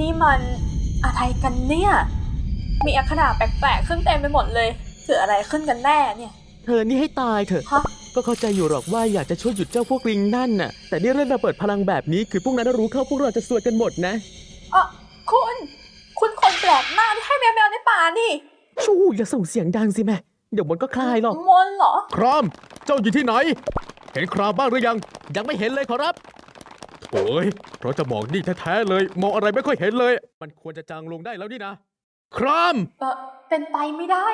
นี่มันอะไรกันเนี่ย มีอักขระแปลกๆขึ้นเต็มไปหมดเลยเกิดอะไรขึ้นกันแน่เนี่ยเธอนี่ให้ตายเถอะ ฮะก็เข้าใจอยู่หรอกว่าอยากจะช่วยหยุดเจ้าพวกลิงนั่นน่ะ แต่นี่เรื่องระเบิดพลังแบบนี้คือพวกนั้นรู้เข้าพวกเราจะสวยกันหมดนะ เออคุณ คุณคนแปลกหน้าที่ให้แมวแมวในป่านี่ชูอย่าส่งเสียงดังสิแม่ เดี๋ยวมันก็คลายหรอก มนเหรอ คราม เจ้าอยู่ที่ไหน เห็นครามบ้างหรือยัง ยังไม่เห็นเลยขอรับ โอ้ยเพราะจะมองนี่แท้ๆเลย มองอะไรไม่ค่อยเห็นเลย มันควรจะจางลงได้แล้วนี่นะ ครามเออเป็นไปไม่ได้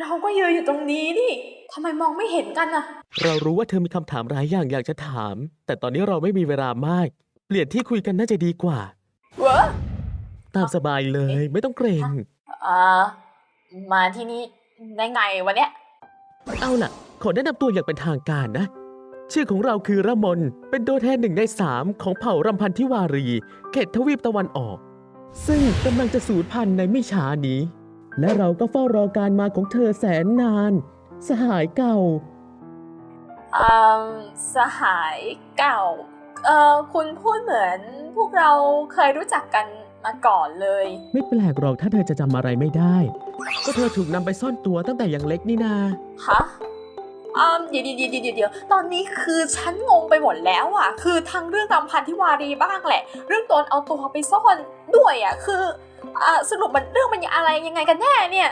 เราก็ยืนอยู่ตรงนี้นี่ทำไมมองไม่เห็นกันน่ะ เรารู้ว่าเธอมีคำถามหลายอย่างอยากจะถาม แต่ตอนนี้เราไม่มีเวลามาก เปลี่ยนที่คุยกันน่าจะดีกว่า เวอตามสบายเลยไม่ต้องเกรง อ่ามาที่นี่ได้ไงวะเนี่ย เอาล่ะ ขอแนะนำตัวอย่างเป็นทางการนะ ชื่อของเราคือระมน เป็นตัวแทนหนึ่งในสามของเผ่ารำพันธิวารี เขตทวีปตะวันออก ซึ่งกำลังจะสูญพันธุ์ในไม่ช้านี้ และเราก็เฝ้ารอการมาของเธอแสนนาน สหายเก่าอ่าสหายเก่า เอ่อคุณพูดเหมือนพวกเราเคยรู้จักกันมาก่อนเลย ไม่แปลกหรอกถ้าเธอจะจำอะไรไม่ได้ ก็เธอถูกนำไปซ่อนตัวตั้งแต่ยังเล็กนี่นา ฮะ อ่าเดี๋ยวเดี๋ยวเดี๋ยวเดี๋ยวตอนนี้คือฉันงงไปหมดแล้วอะ คือทั้งเรื่องรำพันธิวารีบ้างแหละ เรื่องตนเอาตัวไปซ่อนด้วยอะ คืออ่าสรุปมันเรื่องมันอะไรยังไงกันแน่เนี่ย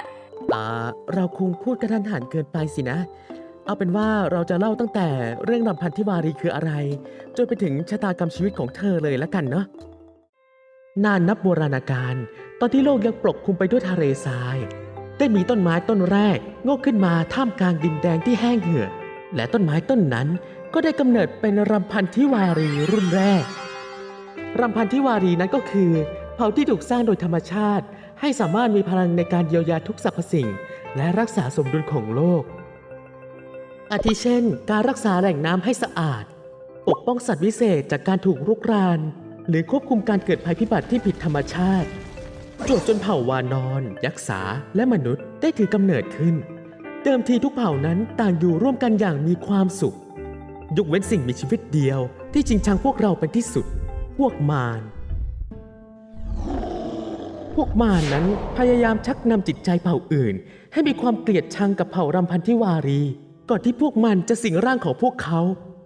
อ่าเราคงพูดกระทันหันเกินไปสินะ เอาเป็นว่าเราจะเล่าตั้งแต่เรื่องรำพันธิวารีคืออะไร จนไปถึงชะตากรรมชีวิตของเธอเลยละกันเนาะ นานนับโบราณกาล ตอนที่โลกยังปกคลุมไปด้วยทะเลทราย ได้มีต้นไม้ต้นแรกงอกขึ้นมาท่ามกลางดินแดงที่แห้งเหือด และต้นไม้ต้นนั้นก็ได้กำเนิดเป็นรำพันธิวารีรุ่นแรก รำพันธิวารีนั้นก็คือเผ่าที่ถูกสร้างโดยธรรมชาติ ให้สามารถมีพลังในการเยียวยาทุกสรรพสิ่ง และรักษาสมดุลของโลก อาทิเช่น การรักษาแหล่งน้ำให้สะอาด ปกป้องสัตว์วิเศษจากการถูกรุกราน หรือควบคุมการเกิดภัยพิบัติที่ผิดธรรมชาติ จวบจนเผ่าวานอน ยักษ์สาและมนุษย์ได้ถือกำเนิดขึ้น เดิมทีทุกเผ่านั้นต่างอยู่ร่วมกันอย่างมีความสุข ยกเว้นสิ่งมีชีวิตเดียว ที่จริงชังพวกเราเป็นที่สุด พวกมารพวกมารนั้นพยายามชักนำจิตใจเผ่าอื่น ให้มีความเกลียดชังกับเผ่ารำพันธิวารี ก่อนที่พวกมันจะสิงร่างของพวกเขา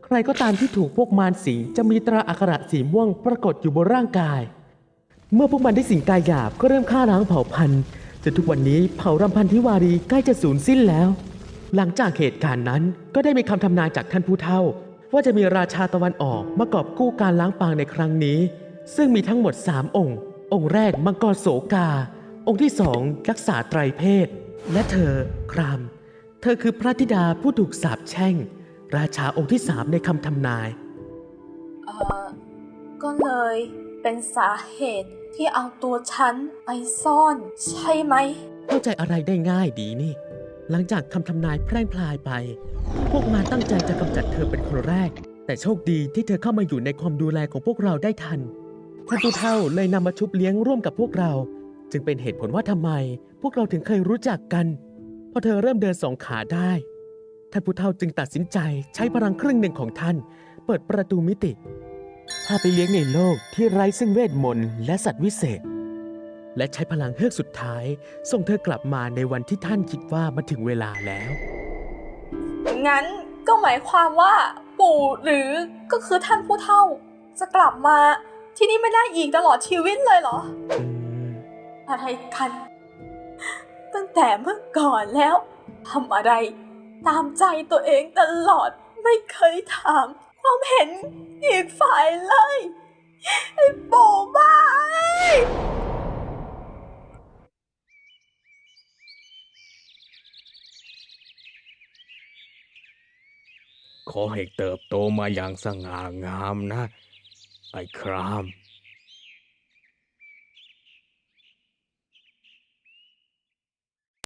ใครก็ตามที่ถูกพวกมารสิงจะมีตราอักขระสีม่วงปรากฏอยู่บนร่างกาย เมื่อพวกมันได้สิ่งกายหยาบก็เริ่มฆ่าล้างเผ่าพันธุ์จนทุกวันนี้เผ่ารำพันธิวารีใกล้จะสูญสิ้นแล้ว หลังจากเหตุการณ์นั้นก็ได้มีคำทำนายจากท่านผู้เฒ่า ว่าจะมีราชาตะวันออกมากอบกู้การล้างปางในครั้งนี้ ซึ่งมีทั้งหมด 3 องค์ องค์แรกมังกรโสกา องค์ที่สองรักษาไตรเพศ และเธอคราม เธอคือพระธิดาผู้ถูกสาปแช่ง ราชาองค์ที่สามในคำทำนาย เออก็เลย เป็นสาเหตุที่เอาตัวฉันไปซ่อน ใช่ไหม เข้าใจอะไรได้ง่ายดีนี่ หลังจากคำทำนายแพร่งพลายไป พวกมารตั้งใจจะกำจัดเธอเป็นคนแรก แต่โชคดีที่เธอเข้ามาอยู่ในความดูแลของพวกเราได้ทันท่านผู้เฒ่าเลยนำมาชุบเลี้ยงร่วมกับพวกเรา จึงเป็นเหตุผลว่าทำไม พวกเราถึงเคยรู้จักกัน พอเธอเริ่มเดินสองขาได้ท่านผู้เฒ่าจึงตัดสินใจใช้พลังครึ่งหนึ่งของท่าน เปิดประตูมิติ พาไปเลี้ยงในโลกที่ไร้ซึ่งเวทมนต์และสัตว์วิเศษ และใช้พลังเฮือกสุดท้าย ส่งเธอกลับมาในวันที่ท่านคิดว่ามันถึงเวลาแล้ว งั้นก็หมายความว่า ปู่หรือก็คือท่านผู้เฒ่า จะกลับมาที่นี่ไม่ได้อีกตลอดชีวิตเลยเหรออืมอะไรกัน ตั้งแต่เมื่อก่อนแล้วทำอะไร ตามใจตัวเองตลอดไม่เคยถาม ผมเห็นอีกฝ่ายเลยไอ้ปู่บ้าเอ้ยขอให้เติบโตมาอย่างสง่างามนะ ไอ้คราม